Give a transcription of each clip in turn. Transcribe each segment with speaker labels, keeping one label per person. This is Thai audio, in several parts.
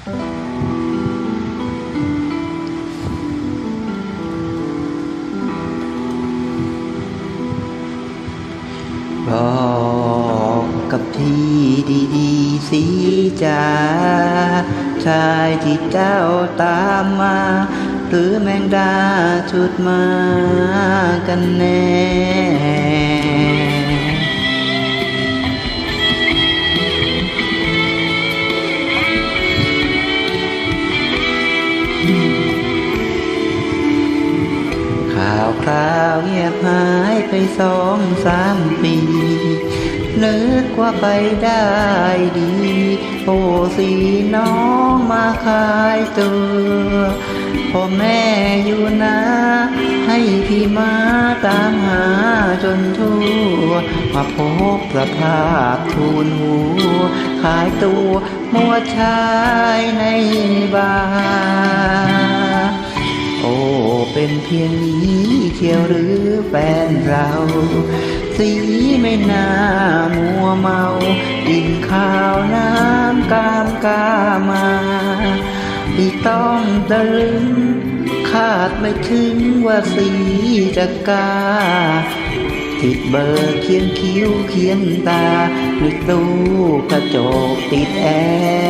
Speaker 1: บอกกับที่ดีๆสีจาชายที่เจ้าตามมา หรือแมงดาชุดมากันแน่ หายไปสองสามปีนึกว่าไปได้ดี โอ้สีน้องมาขายตัวพ่อแม่อยู่นะ ให้พี่มาตามหาจนทั่ว มาพบสภาพทูลหัวขายตัวมัวชายในบาโอ้ เป็นเพียงนี้เที่ยวหรือแฟนเรา สีไม่น่ามัวเมาดินข้าวน้ำกามกามาที่ต้องตะลึงคาดไม่ถึงว่าสีจะกาติดเบอร์เคียงคิ้วเคียงตาด้วยตู้กระจกติดแอร์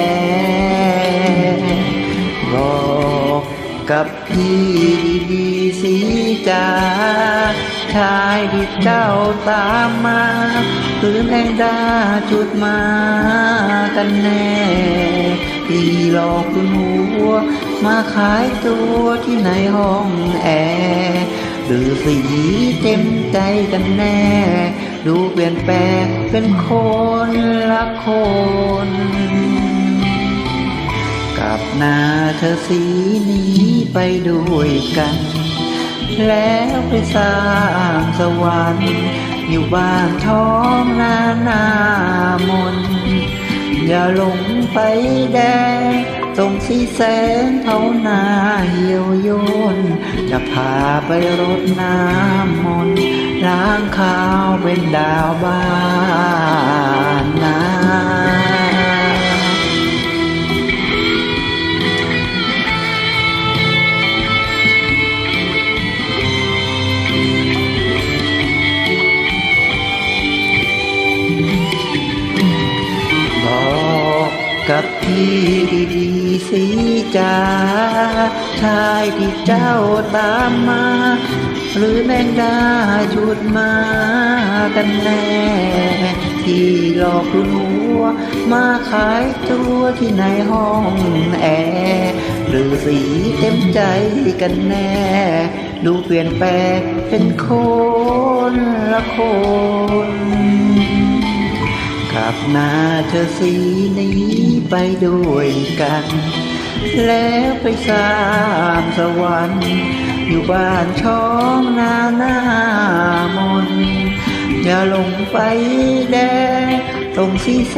Speaker 1: กับพี่ดีๆสีจาชายที่เจ้าตามมาหรือแมงดาจุดมากันแน่พี่หลอกคุณหัว มาขายตัวที่ในห้องแอร์หรือสีเต็มใจกันแน่ ดูเปลี่ยนแปลงเป็นคนละคน กับหน้าเธอสีนี้ไปด้วยกัน แล้วไปสร้างสวรรค์อยู่บ้านท้องนานามน อย่าหลงไปแดงตรงสีแสนเท่านาเหี่ยวโยน จะพาไปรดน้ำมนล้างข้าวเป็นดาวบ้านนา กับพี่ดีๆสีจ้าชายที่เจ้าตามมา หรือแมงดาชุดมากันแน่ที่หลอกลวงมาขายตัวที่ในห้องแอร์หรือสีเต็มใจกันแน่ ดูเปลี่ยนแปลงเป็นคนละคน กับหน้าเธอสีนี้ไปด้วยกัน แล้วไปสรางสวรรค์อยู่บ้านช่องนาหน้ามนอย่าลงไปแดงตรงสีแส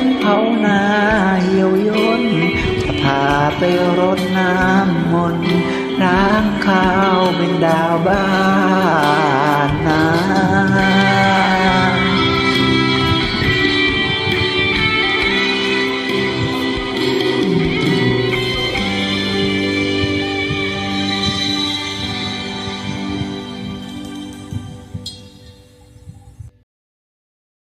Speaker 1: นเผาหน้าเหี่ยวยนจะพาไปรดน้ำมนต์ล้างข้าวเป็นดาวบ้านนา